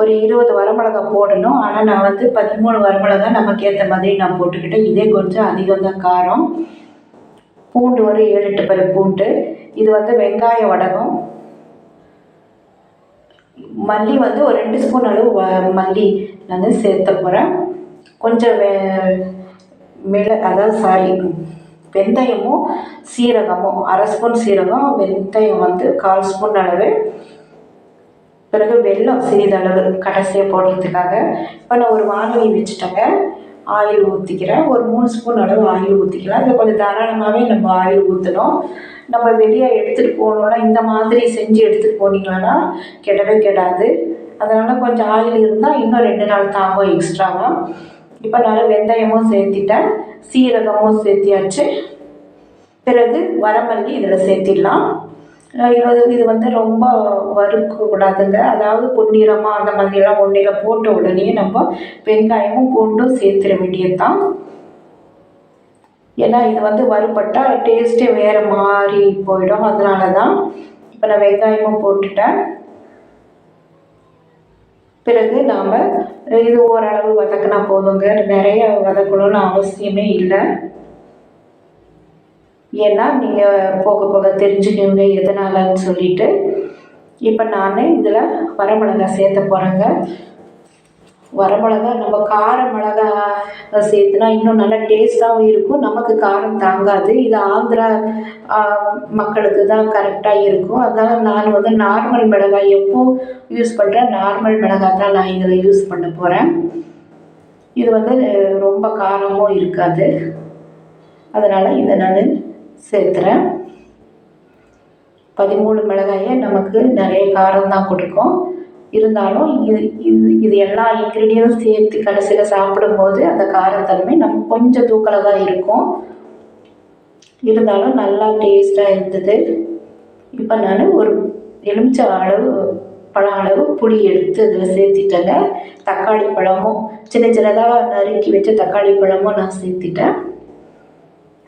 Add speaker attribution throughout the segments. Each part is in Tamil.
Speaker 1: ஒரு இருபது வரமிளகா போடணும். ஆனால் நான் வந்து பதிமூணு வரமிளகா நமக்கு ஏற்ற மாதிரி நான் போட்டுக்கிட்டேன். இதே கொஞ்சம் அதிகம் தான் காரம். பூண்டு ஒரு ஏழு எட்டு பேர் பூண்டு. இது வந்து வெங்காய வடகம். மல்லி வந்து ஒரு ரெண்டு ஸ்பூன் அளவு வ மல்லி நான் சேர்த்த போகிறேன் கொஞ்சம் வே மிள அதாவது சாரி வெந்தயமும் சீரகமும் அரை ஸ்பூன் சீரகம் வெந்தயம் வந்து கால் ஸ்பூன் அளவு. பிறகு வெல்லம் சிறிதளவு கடைசியாக போடுறதுக்காக. இப்போ நான் ஒரு வானொலி வச்சுட்டேங்க. ஆயில் ஊற்றிக்கிறேன் ஒரு மூணு ஸ்பூன் அளவு ஆயில் ஊற்றிக்கலாம் இதில் கொஞ்சம் தாராளமாகவே நம்ம ஆயில் ஊற்றணும் நம்ம வெளியே எடுத்துகிட்டு போகணுன்னா இந்த மாதிரி செஞ்சு எடுத்துகிட்டு போனீங்கன்னா கெடவே கெடாது. அதனால் கொஞ்சம் ஆயில் இருந்தால் இன்னும் ரெண்டு நாள் தாங்கும் எக்ஸ்ட்ராவாக இப்போ நான் வெந்தயமும் சேர்த்திட்டேன். சீரகமும் சேர்த்தியாச்சு. பிறகு வரமல்லி இதில் சேர்த்திடலாம். இது இது வந்து ரொம்ப வறுக்கக்கூடாதுங்க. அதாவது பொன்னிறமாக அந்த மாதிரியெல்லாம் ஒன்றில் போட்ட உடனே நம்ம வெங்காயமும் பூண்டும் சேர்த்துட வேண்டியது தான் ஏன்னா இது வந்து வறுபட்டால் டேஸ்ட்டே வேறு மாதிரி போயிடும். அதனால தான் இப்போ நான் வெங்காயமும் போட்டுட்டேன். பிறகு நாம் இது ஓரளவு வதக்கினா போதுங்க. நிறைய வதக்கணும்னு அவசியமே இல்லை. ஏன்னா நீங்கள் போக போக தெரிஞ்சுக்கோங்க எதனாலன்னு சொல்லிட்டு. இப்போ நான் இதில் வரமிளகா சேர்த்த போகிறேங்க வரமிளகா நம்ம கார மிளகா சேர்த்துனா இன்னும் நல்லா டேஸ்ட்டாகவும் இருக்கும். நமக்கு காரம் தாங்காது. இது ஆந்திரா மக்களுக்கு தான் கரெக்டாக இருக்கும். அதனால் நான் வந்து நார்மல் மிளகாய் எப்போ யூஸ் பண்ணுறேன் நார்மல் மிளகாய் தான் நான் இதில் யூஸ் பண்ண போகிறேன் இது வந்து ரொம்ப காரமும் இருக்காது. அதனால் இதை நான் சேர்த்துறேன். பதிமூணு மிளகாயை நமக்கு நிறைய காரம் தான் கொடுக்கும். இருந்தாலும் இது இது இது எல்லா இன்க்ரீடியன்ஸும் சேர்த்து கடைசியில் சாப்பிடும்போது அந்த காரத்தன்மை நம்ம கொஞ்சம் தூக்கலாக தான் இருக்கும். இருந்தாலும் நல்லா டேஸ்ட்டாக இருந்தது. இப்போ நான் ஒரு எலுமிச்சை அளவு பழம் அளவு புளி எடுத்து அதில் சேர்த்திட்டேங்க. தக்காளி பழமும் சின்ன சின்னதாக நறுக்கி வச்ச தக்காளி பழமும் நான் சேர்த்திட்டேன்.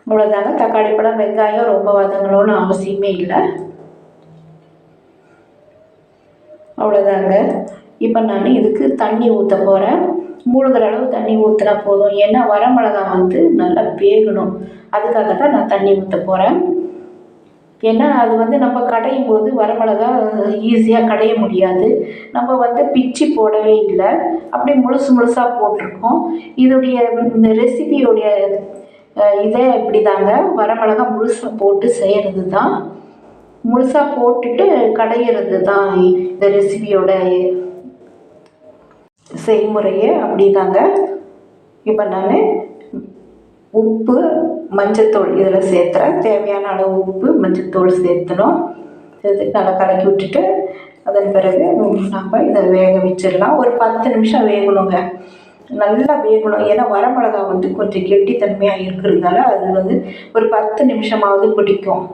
Speaker 1: அவ்வளோதாங்க தக்காளி பழம் வெங்காயம் ரொம்ப வதங்கணும்னு அவசியமே இல்லை. அவ்வளோதாங்க இப்போ நான் இதுக்கு தண்ணி ஊற்ற போகிறேன் மூழ்கிற அளவு தண்ணி ஊற்றினா போதும். ஏன்னா வரமிளகா வந்து நல்லா வேகணும். அதுக்காக தான் நான் தண்ணி ஊற்ற போகிறேன் ஏன்னா அது வந்து நம்ம கடையும் போது வரமிளகா ஈஸியாக கடைய முடியாது. நம்ம வந்து பிச்சு போடவே இல்லை. அப்படியே முழுசு முழுசாக போட்டிருக்கோம். இதோடைய இந்த ரெசிபியோடைய இதே இப்படி தாங்க வரமிளகா முழுசாக போட்டு செய்கிறது தான் முழுசாக போட்டுட்டு கடையிறது தான் இந்த ரெசிபியோட செய்முறையே அப்படி தாங்க இப்போ நான் உப்பு மஞ்சத்தூள் இதில் சேர்த்துறேன். தேவையான அளவு உப்பு மஞ்சத்தூள் சேர்த்தணும். சேர்த்து நல்லா கலக்கி விட்டுட்டு அதன் பிறகு நம்ம இதை வேக வச்சிடலாம். ஒரு பத்து நிமிஷம் வேகணுங்க. நல்லா வேகணும். ஏன்னா வரமிளகா வந்து கொஞ்சம் கெட்டித்தன்மையாக இருக்கிறதுனால அது வந்து ஒரு பத்து நிமிஷமாவது பிடிக்கும்.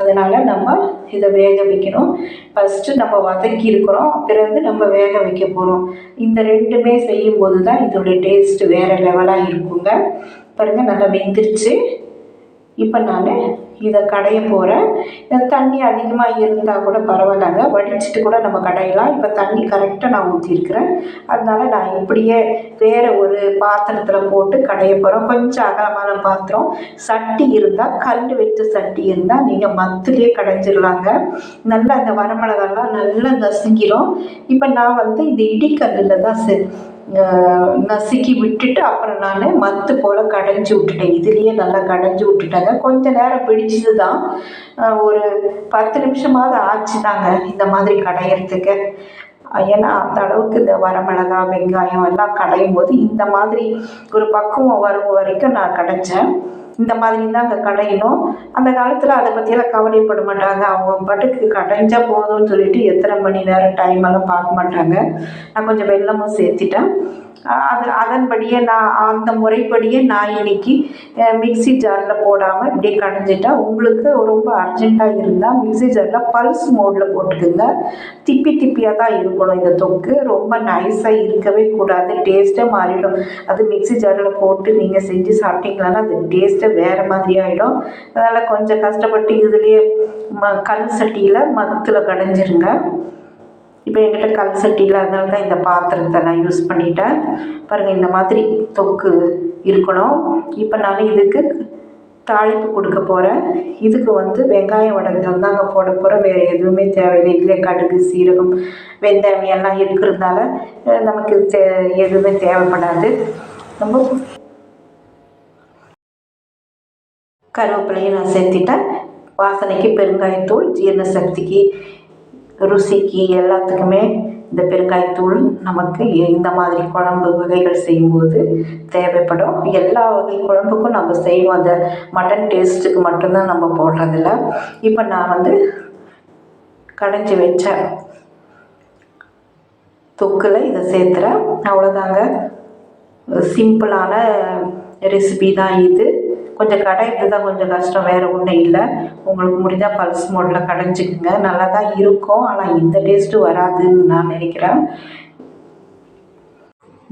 Speaker 1: அதனால் நம்ம இதை வேக வைக்கணும். ஃபஸ்ட்டு நம்ம வதக்கி இருக்கிறோம். பிறகு நம்ம வேக வைக்க போகிறோம் இந்த ரெண்டுமே செய்யும்போது தான் இதோடைய டேஸ்ட்டு வேறு லெவலாக இருக்குங்க. பாருங்கள் நல்லா வெந்துருச்சு. இப்போ நான் இதை கடைய போகிறேன் தண்ணி அதிகமாக இருந்தால் கூட பரவாயில்லைங்க. வடிச்சிட்டு கூட நம்ம கடையலாம். இப்போ தண்ணி கரெக்டாக நான் ஊற்றிருக்கிறேன் அதனால நான் இப்படியே வேறு ஒரு பாத்திரத்தில் போட்டு கடைய போகிறோம் கொஞ்சம் அகலமான பாத்திரம். சட்டி இருந்தால் கல் வச்ச சட்டி இருந்தால் நீங்கள் மத்துலேயே கடைஞ்சிடலாங்க நல்லா அந்த வரமிளகாலாம் நல்லா நசுங்கிடும் இப்போ நான் வந்து இந்த இடிக்கல்லில் தான் செ நசுக்கி விட்டுட்டு அப்புறம் நான் மத்து போல் கடைஞ்சி விட்டுட்டேன். இதுலேயே நல்லா கடைஞ்சி விட்டுட்டேங்க. கொஞ்சம் நேரம் பிடிச்சது தான் ஒரு பத்து நிமிஷமாவது ஆச்சுதாங்க இந்த மாதிரி கடையிறதுக்கு. ஏன்னா அந்த அளவுக்கு இந்த வரமிளகா வெங்காயம் எல்லாம் கடையும் போது இந்த மாதிரி ஒரு பக்குவம் வரும் வரைக்கும் நான் கடைஞ்சேன். இந்த மாதிரி தான் அங்கே கடையணும். அந்த காலத்தில் அதை பற்றியெல்லாம் கவலைப்பட மாட்டாங்க. அவங்க பாட்டுக்கு கடைஞ்சால் போதும்னு சொல்லிட்டு எத்தனை மணி நேரம் டைம் எல்லாம் பார்க்க மாட்டாங்க. நான் கொஞ்சம் வெள்ளமும் சேர்த்திட்டேன். அது அதன்படியே நான் அந்த முறைப்படியே நான் இன்னைக்கு மிக்ஸி ஜாரில் போடாமல் இப்படியே கடைஞ்சிட்டா உங்களுக்கு ரொம்ப அர்ஜெண்ட்டாக இருந்தால் மிக்ஸி ஜாரில் பல்ஸ் மோடில் போட்டுக்குங்க. திப்பி திப்பியாக தான் இருக்கணும் இந்த தொக்கு. ரொம்ப நைஸாக இருக்கவே கூடாது. டேஸ்ட்டே மாறிடும். அது மிக்ஸி ஜாரில் போட்டு நீங்கள் செஞ்சு சாப்பிட்டீங்களான்னா அது டேஸ்ட்டே வேறு மாதிரி ஆகிடும் அதனால் கொஞ்சம் கஷ்டப்பட்டு இதுலேயே ம கல் சட்டியில் மத்தில் கடைஞ்சிருங்க. இப்போ என்கிட்ட கல் சட்டி இல்லாதனால தான் இந்த பாத்திரத்தை நான் யூஸ் பண்ணிட்டேன். பாருங்கள் இந்த மாதிரி தொக்கு இருக்கணும். இப்போ நான் இதுக்கு தாளிப்பு கொடுக்க போகிறேன் இதுக்கு வந்து வெங்காயம் வடகம் தாங்க போட போகிறேன் வேறு எதுவுமே தேவையில்லை. இதில் கடுகு சீரகம் வெந்தயம் எல்லாம் இருக்கிறதுனால நமக்கு தே எதுவுமே தேவைப்படாது. ரொம்ப கருவேப்பிலையும் நான் சேர்த்திட்டேன். வாசனைக்கு பெருங்காயத்தூள் ஜீரண சக்திக்கு ருசிக்கு எல்லாத்துக்குமே இந்த பெருக்காய்த்தூள் நமக்கு இந்த மாதிரி குழம்பு வகைகள் செய்யும்போது தேவைப்படும். எல்லா வகை குழம்புக்கும் நம்ம செய்வோம். அந்த மட்டன் டேஸ்ட்டுக்கு மட்டும்தான் நம்ம போடுறதில்ல. இப்போ நான் வந்து கடைஞ்சி வச்ச தொக்கில் இதை சேர்த்துறேன். அவ்வளோதாங்க சிம்பிளான ரெசிபி தான் இது. கொஞ்சம் கடையிறது தான் கொஞ்சம் கஷ்டம் வேறு ஒன்றும் இல்லை. உங்களுக்கு முடிஞ்சால் பல்ஸ் மோட்டில் கடைஞ்சிக்கோங்க. நல்லா தான் இருக்கும். ஆனால் இந்த டேஸ்ட்டு வராதுன்னு நான் நினைக்கிறேன்.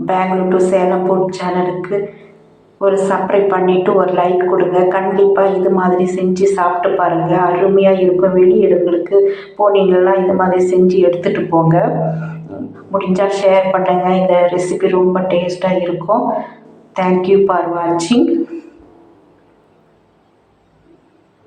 Speaker 1: பெங்களூர் டு சேலம் போட் சேனலுக்கு ஒரு சப்ஸ்கிரைப் பண்ணிவிட்டு ஒரு லைக் கொடுங்க. கண்டிப்பாக இது மாதிரி செஞ்சு சாப்பிட்டு பாருங்கள் அருமையாக இருக்கும். வெளி இடங்களுக்கு போனீங்கன்னா இது மாதிரி செஞ்சு எடுத்துகிட்டு போங்க. முடிஞ்சால் ஷேர் பண்ணுங்கள் இந்த ரெசிபி ரொம்ப டேஸ்ட்டாக இருக்கும். தேங்க்யூ ஃபார் வாட்சிங்